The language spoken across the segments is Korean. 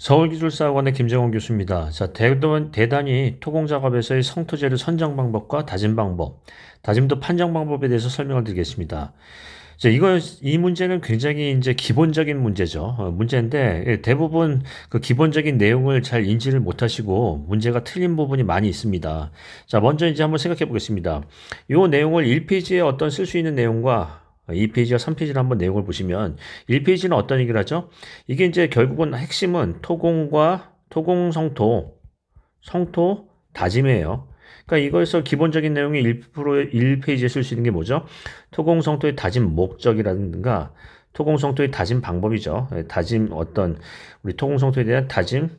서울기술사학원의 김정원 교수입니다. 자, 대단, 대단히 토공 작업에서의 성토 재료 선정 방법과 다짐 방법, 다짐도 판정 방법에 대해서 설명을 드리겠습니다. 자, 이거, 이 문제는 굉장히 이제 기본적인 문제죠. 어, 문제인데, 예, 대부분 그 기본적인 내용을 잘 인지를 못 하시고, 문제가 틀린 부분이 많이 있습니다. 자, 먼저 이제 한번 생각해 보겠습니다. 이 내용을 1페이지에 어떤 쓸 수 있는 내용과 2페이지와 3페이지를 한번 내용을 보시면 1페이지는 어떤 얘기를 하죠? 이게 이제 결국은 핵심은 토공과 토공 성토, 성토 다짐이에요. 그러니까 이거에서 기본적인 내용이 1% 1페이지에 쓸 수 있는 게 뭐죠? 토공 성토의 다짐 목적이라든가 토공 성토의 다짐 방법이죠. 예, 다짐 어떤 우리 토공 성토에 대한 다짐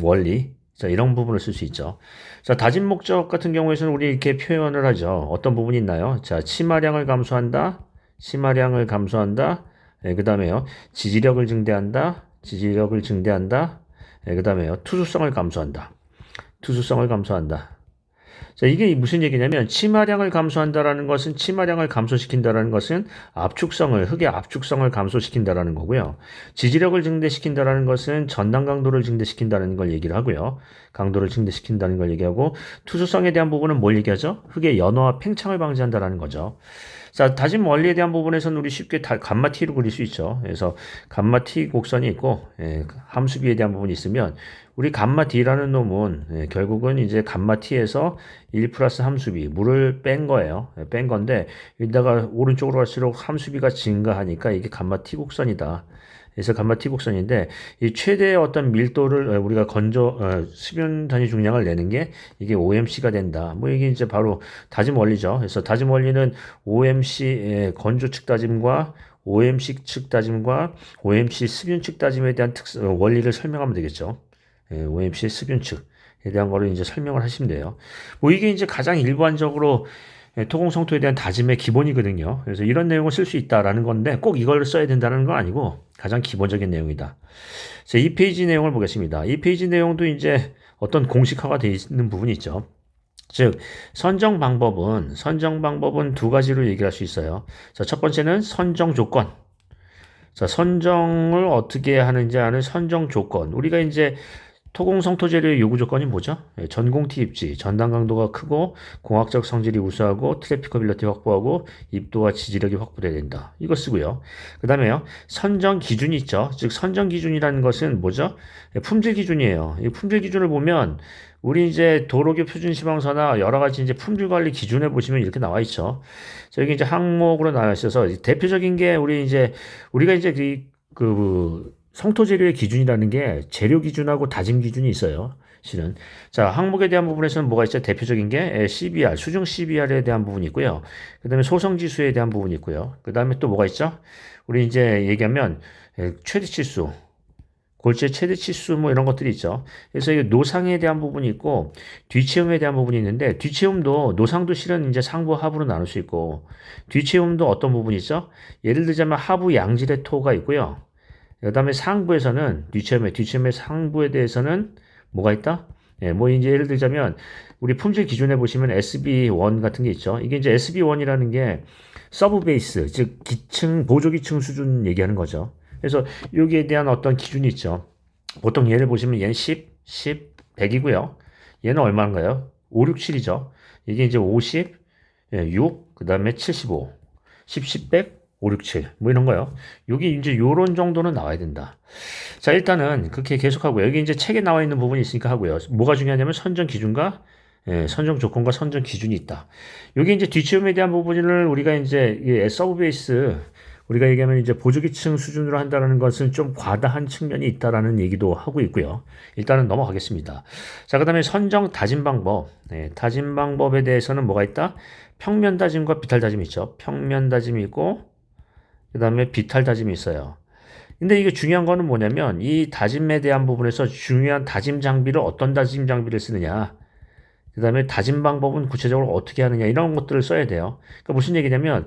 원리 자, 이런 부분을 쓸 수 있죠. 자, 다짐 목적 같은 경우에서는 우리 이렇게 표현을 하죠. 어떤 부분이 있나요? 자, 치마량을 감소한다. 심화량을 감소한다. 예, 그 다음에요. 지지력을 증대한다. 지지력을 증대한다. 예, 그 다음에요. 투수성을 감소한다. 투수성을 감소한다. 자, 이게 무슨 얘기냐면 치마량을 감소한다라는 것은 치마량을 감소시킨다라는 것은 압축성을 흙의 압축성을 감소시킨다라는 거고요. 지지력을 증대시킨다라는 것은 전당 강도를 증대시킨다는 걸 얘기를 하고요. 강도를 증대시킨다는 걸 얘기하고 투수성에 대한 부분은 뭘 얘기하죠? 흙의 연어와 팽창을 방지한다라는 거죠. 자, 다짐 원리에 대한 부분에서는 우리 쉽게 다 감마 t로 그릴 수 있죠. 그래서 감마 t 곡선이 있고 예, 함수비에 대한 부분이 있으면 우리 감마 d라는 놈은 예, 결국은 이제 감마 t에서 1 플러스 함수비 물을 뺀 거예요. 예, 뺀 건데 여기다가 오른쪽으로 갈수록 함수비가 증가하니까 이게 감마 t 곡선이다. 그래서 감마 t 곡선인데 이 최대의 어떤 밀도를 어, 우리가 건조 어, 수변 단위 중량을 내는 게 이게 OMC가 된다. 뭐 이게 이제 바로 다짐 원리죠. 그래서 다짐 원리는 OMC 건조 측 다짐과 OMC 측 다짐과 OMC 수변 측 다짐에 대한 특 어, 원리를 설명하면 되겠죠. 예, OMC 수변 측에 대한 거를 이제 설명을 하시면 돼요. 뭐 이게 이제 가장 일반적으로 예, 토공성토에 대한 다짐의 기본이거든요. 그래서 이런 내용을 쓸 수 있다라는 건데 꼭 이걸 써야 된다는 건 아니고 가장 기본적인 내용이다. 자, 이 페이지 내용을 보겠습니다. 이 페이지 내용도 이제 어떤 공식화가 되어 있는 부분이 있죠. 즉 선정 방법은 선정 방법은 두 가지로 얘기할 수 있어요. 자, 첫 번째는 선정 조건. 자, 선정을 어떻게 하는지 아는 선정 조건. 우리가 이제 토공성 토재료의 요구 조건이 뭐죠? 예, 전공티 입지, 전단 강도가 크고 공학적 성질이 우수하고 트래피커빌리티 확보하고 입도와 지지력이 확보돼야 된다. 이거 쓰고요. 그 다음에요. 선정 기준이 있죠. 즉 선정 기준이라는 것은 뭐죠? 예, 품질 기준이에요. 이 품질 기준을 보면 우리 이제 도로교 표준 시방서나 여러 가지 이제 품질 관리 기준에 보시면 이렇게 나와 있죠. 여기 이제 항목으로 나와 있어서 대표적인 게 우리 이제 우리가 이제 그, 그 성토 재료의 기준이라는 게 재료 기준하고 다짐 기준이 있어요. 실은 자 항목에 대한 부분에서는 뭐가 있죠? 대표적인 게 CBR 수중 CBR에 대한 부분이 있고요. 그다음에 소성 지수에 대한 부분이 있고요. 그다음에 또 뭐가 있죠? 우리 이제 얘기하면 최대 치수 골재 최대 치수 뭐 이런 것들이 있죠. 그래서 이 노상에 대한 부분이 있고 뒤체험에 대한 부분이 있는데 뒤체험도 노상도 실은 이제 상부 하부로 나눌 수 있고 뒤체험도 어떤 부분이 있죠? 예를 들자면 하부 양질의 토가 있고요. 그 다음에 상부에서는 뒤체험의 뒤체험의 상부에 대해서는 뭐가 있다? 예, 뭐 이제 예를 들자면 우리 품질 기준에 보시면 SB1 같은 게 있죠. 이게 이제 SB1이라는 게 서브 베이스, 즉 기층 보조 기층 수준 얘기하는 거죠. 그래서 여기에 대한 어떤 기준이 있죠. 보통 얘를 보시면 얘는 10, 10, 100이고요. 얘는 얼마인가요? 5, 6, 7이죠. 이게 이제 50, 6, 그 다음에 75, 10, 10, 100, 5, 6, 7. 뭐 이런 거요. 여기 이제 요런 정도는 나와야 된다. 자, 일단은 그렇게 계속하고요. 여기 이제 책에 나와 있는 부분이 있으니까 하고요. 뭐가 중요하냐면 선정 기준과 예, 선정 조건과 선정 기준이 있다. 여기 이제 뒤치움에 대한 부분을 우리가 이제 서브 베이스 우리가 얘기하면 이제 보조기층 수준으로 한다는 것은 좀 과다한 측면이 있다라는 얘기도 하고 있고요. 일단은 넘어가겠습니다. 자, 그 다음에 선정 다짐 방법. 네, 다짐 방법에 대해서는 뭐가 있다? 평면 다짐과 비탈 다짐이 있죠. 평면 다짐이 있고, 그 다음에 비탈 다짐이 있어요. 근데 이게 중요한 거는 뭐냐면 이 다짐에 대한 부분에서 중요한 다짐 장비를 어떤 다짐 장비를 쓰느냐. 그 다음에 다짐 방법은 구체적으로 어떻게 하느냐 이런 것들을 써야 돼요. 그러니까 무슨 얘기냐면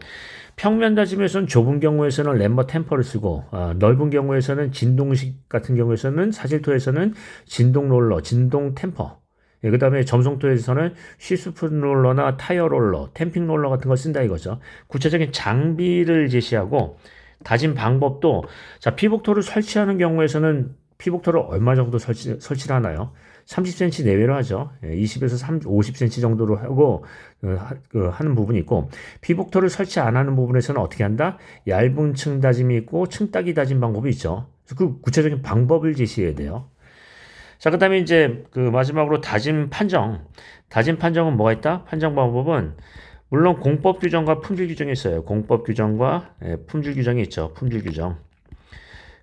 평면 다짐에서는 좁은 경우에서는 램버 템퍼를 쓰고 어, 넓은 경우에서는 진동식 같은 경우에서는 사질토에서는 진동 롤러, 진동 템퍼 예, 그 다음에 점성토에서는 시스푼 롤러나 타이어 롤러, 템핑 롤러 같은 걸 쓴다 이거죠. 구체적인 장비를 제시하고 다짐 방법도 자 피복토를 설치하는 경우에서는 피복토를 얼마 정도 설치, 설치를 하나요? 30cm 내외로 하죠. 예, 20에서 30, 50cm 정도로 하고 어, 하, 그 하는 부분이 있고 피복토를 설치 안 하는 부분에서는 어떻게 한다? 얇은 층 다짐이 있고 층 따기 다짐 방법이 있죠. 그 구체적인 방법을 제시해야 돼요. 자, 그 다음에 이제 그 마지막으로 다짐 판정. 다짐 판정은 뭐가 있다? 판정 방법은 물론 공법 규정과 품질 규정이 있어요. 공법 규정과 예, 품질 규정이 있죠. 품질 규정.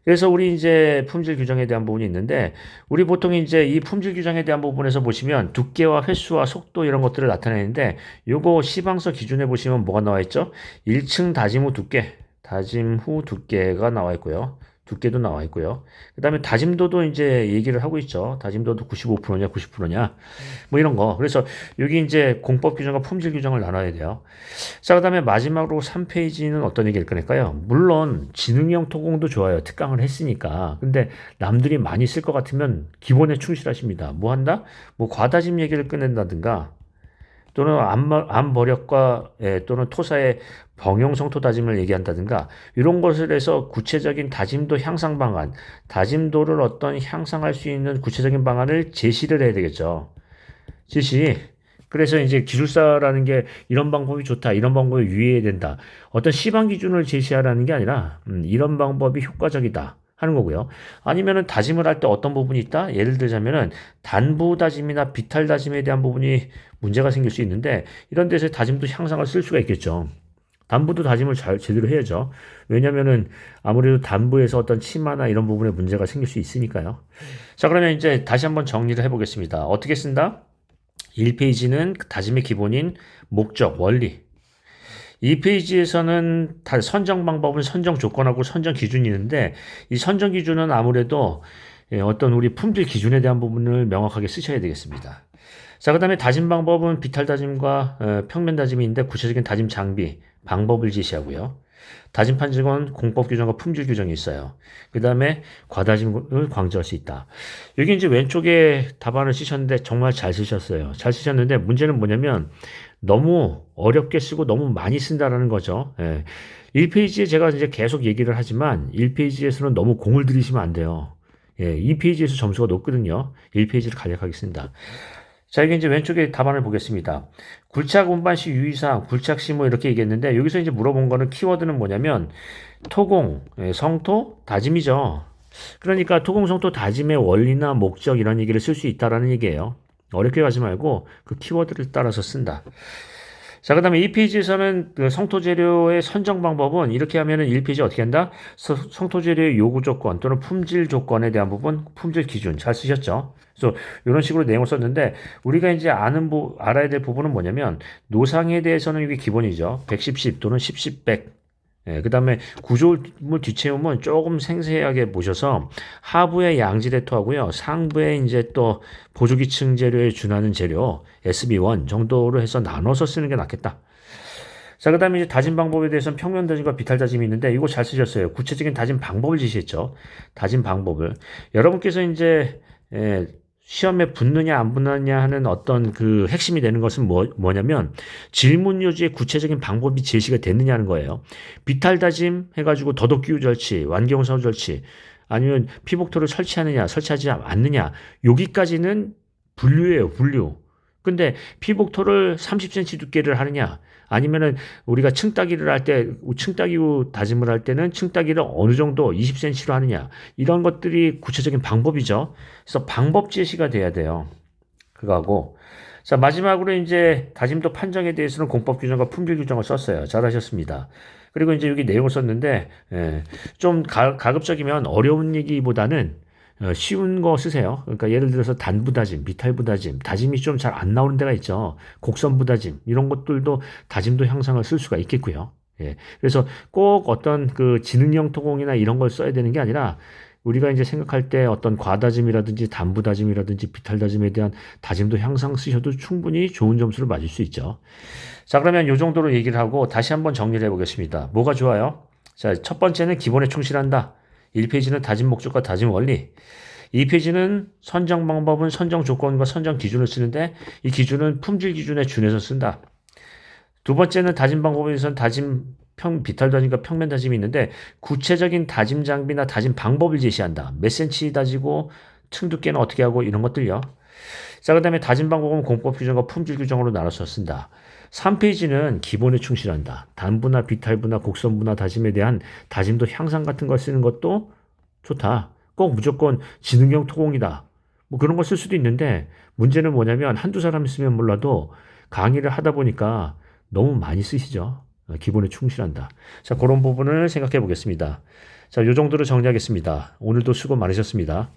그래서 우리 이제 품질 규정에 대한 부분이 있는데 우리 보통 이제 이 품질 규정에 대한 부분에서 보시면 두께와 횟수와 속도 이런 것들을 나타내는데 요거 시방서 기준에 보시면 뭐가 나와 있죠? 1층 다짐 후 두께, 다짐 후 두께가 나와 있고요. 두께도 나와 있고요. 그 다음에 다짐도도 이제 얘기를 하고 있죠. 다짐도도 95%냐, 90%냐, 뭐 이런 거. 그래서 여기 이제 공법 규정과 품질 규정을 나눠야 돼요. 자, 그 다음에 마지막으로 3페이지는 어떤 얘기를 꺼낼까요? 물론 지능형 토공도 좋아요. 특강을 했으니까. 근데 남들이 많이 쓸 것 같으면 기본에 충실하십니다. 뭐 한다? 뭐 과다짐 얘기를 꺼낸다든가 또는 암, 암버력과 예, 또는 토사의 병용성토 다짐을 얘기한다든가 이런 것을 해서 구체적인 다짐도 향상 방안, 다짐도를 어떤 향상할 수 있는 구체적인 방안을 제시를 해야 되겠죠. 제시. 그래서 이제 기술사라는 게 이런 방법이 좋다, 이런 방법이 유의해야 된다. 어떤 시방 기준을 제시하라는 게 아니라 음, 이런 방법이 효과적이다. 하는 거고요. 아니면은 다짐을 할 때 어떤 부분이 있다? 예를 들자면은 단부 다짐이나 비탈 다짐에 대한 부분이 문제가 생길 수 있는데 이런 데서 다짐도 향상을 쓸 수가 있겠죠. 단부도 다짐을 잘 제대로 해야죠. 왜냐면은 아무래도 단부에서 어떤 치마나 이런 부분에 문제가 생길 수 있으니까요. 자, 그러면 이제 다시 한번 정리를 해 보겠습니다. 어떻게 쓴다? 1페이지는 다짐의 기본인 목적, 원리. 이 페이지에서는 다 선정 방법은 선정 조건하고 선정 기준이 있는데 이 선정 기준은 아무래도 예, 어떤 우리 품질 기준에 대한 부분을 명확하게 쓰셔야 되겠습니다. 자, 그 다음에 다짐 방법은 비탈 다짐과 어, 평면 다짐이 있는데 구체적인 다짐 장비, 방법을 제시하고요. 다짐 판정은 공법 규정과 품질 규정이 있어요. 그 다음에 과다짐을 강조할 수 있다. 여기 이제 왼쪽에 답안을 쓰셨는데 정말 잘 쓰셨어요. 잘 쓰셨는데 문제는 뭐냐면 너무 어렵게 쓰고 너무 많이 쓴다라는 거죠. 예. 1페이지에 제가 이제 계속 얘기를 하지만 1페이지에서는 너무 공을 들이시면 안 돼요. 예, 2페이지에서 점수가 높거든요. 1페이지를 간략하게 쓴다. 자, 이게 이제 왼쪽에 답안을 보겠습니다. 굴착 운반시 유의사항, 굴착시 뭐 이렇게 얘기했는데 여기서 이제 물어본 거는 키워드는 뭐냐면 토공, 예, 성토, 다짐이죠. 그러니까 토공, 성토, 다짐의 원리나 목적 이런 얘기를 쓸 수 있다라는 얘기예요. 어렵게 가지 말고 그 키워드를 따라서 쓴다. 자, 그 다음에 2페이지에서는 그 성토재료의 선정 방법은 이렇게 하면은 1페이지 어떻게 한다? 서, 성토재료의 요구 조건 또는 품질 조건에 대한 부분, 품질 기준 잘 쓰셨죠? 그래서 이런 식으로 내용을 썼는데 우리가 이제 아는 부, 알아야 될 부분은 뭐냐면 노상에 대해서는 이게 기본이죠. 110, 10 또는 10, 10, 100. 예, 그 다음에 구조물 뒷채움은 조금 생생하게 보셔서 하부의 양지대토하고요. 상부에 이제 또 보조기층 재료에 준하는 재료 SB1 정도로 해서 나눠서 쓰는 게 낫겠다. 자, 그 다음에 이제 다짐 방법에 대해서는 평면 다짐과 비탈 다짐이 있는데 이거 잘 쓰셨어요. 구체적인 다짐 방법을 제시했죠. 다짐 방법을. 여러분께서 이제 예, 시험에 붙느냐 안 붙느냐 하는 어떤 그 핵심이 되는 것은 뭐, 뭐냐면 질문 요지의 구체적인 방법이 제시가 됐느냐 하는 거예요. 비탈 다짐 해가지고 더덕기후 절치, 완경사후 절치 아니면 피복토를 설치하느냐 설치하지 않느냐 여기까지는 분류예요 분류. 근데 피복토를 30cm 두께를 하느냐 아니면은 우리가 층따기를 할 때 층따기 후 다짐을 할 때는 층따기를 어느 정도 20cm로 하느냐 이런 것들이 구체적인 방법이죠. 그래서 방법 제시가 돼야 돼요. 그거하고 자 마지막으로 이제 다짐도 판정에 대해서는 공법 규정과 품질 규정을 썼어요. 잘하셨습니다. 그리고 이제 여기 내용을 썼는데 예, 좀 가, 가급적이면 어려운 얘기보다는 어, 쉬운 거 쓰세요. 그러니까 예를 들어서 단부다짐, 비탈부다짐, 다짐이 좀 잘 안 나오는 데가 있죠. 곡선부다짐 이런 것들도 다짐도 향상을 쓸 수가 있겠고요. 예. 그래서 꼭 어떤 그 지능형 토공이나 이런 걸 써야 되는 게 아니라 우리가 이제 생각할 때 어떤 과다짐이라든지 단부다짐이라든지 비탈다짐에 대한 다짐도 향상 쓰셔도 충분히 좋은 점수를 맞을 수 있죠. 자, 그러면 이 정도로 얘기를 하고 다시 한번 정리를 해보겠습니다. 뭐가 좋아요? 자, 첫 번째는 기본에 충실한다. 1페이지는 다짐 목적과 다짐 원리. 2페이지는 선정 방법은 선정 조건과 선정 기준을 쓰는데 이 기준은 품질 기준에 준해서 쓴다. 두 번째는 다짐 방법에 대해서는 다짐 평, 비탈 다짐과 평면 다짐이 있는데 구체적인 다짐 장비나 다짐 방법을 제시한다. 몇 센치 다지고 층 두께는 어떻게 하고 이런 것들요. 자, 그 다음에 다짐 방법은 공법 규정과 품질 규정으로 나눠서 쓴다. 3페이지는 기본에 충실한다. 단부나 비탈부나 곡선부나 다짐에 대한 다짐도 향상 같은 걸 쓰는 것도 좋다. 꼭 무조건 지능형 토공이다. 뭐 그런 걸 쓸 수도 있는데 문제는 뭐냐면 한두 사람 있으면 몰라도 강의를 하다 보니까 너무 많이 쓰시죠. 어, 기본에 충실한다. 자, 그런 부분을 생각해 보겠습니다. 자, 요 정도로 정리하겠습니다. 오늘도 수고 많으셨습니다.